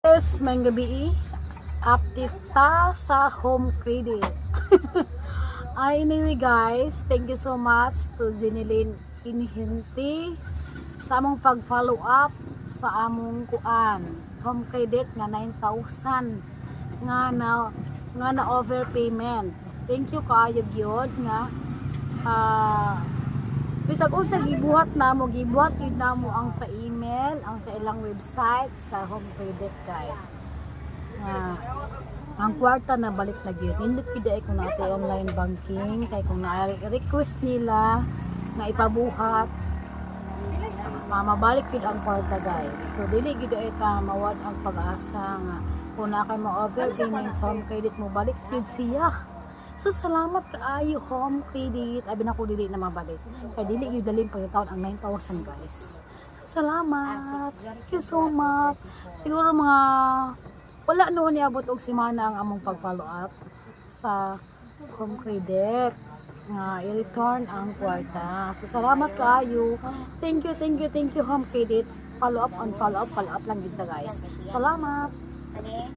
Yes, may gabi update ta sa home credit. anyway guys, thank you so much to Zinilin Inhinti sa among pag-follow up sa among kuan. Home credit nga 9,000 nga na nga na overpayment. Thank you kaayo gyud nga ah bisag usa gibuhat namo gibuhat yun namo ang sa email ang sa ilang website sa home credit guys. Nga ang kwarta na balik na gyud. Hindi kida kung natin online banking kay kung na request nila na ipabuhat. Ma mabalik yun ang kwarta guys. So dili gyud ay ta mawad ang pag-asa nga kung na kay mo overpayment sa home credit mo balik yun siya So salamat kaayo home credit. Abi na ko dili na mabalik. Kay dili gyud dalin pa taon ang 9,000 guys. So salamat. Thank you so much. Siguro mga wala noon niabot og semana ang among pag-follow up sa home credit nga i-return ang kwarta. So salamat kaayo. Thank you, thank you, thank you home credit. Follow up on follow up, follow up lang ta, guys. Salamat.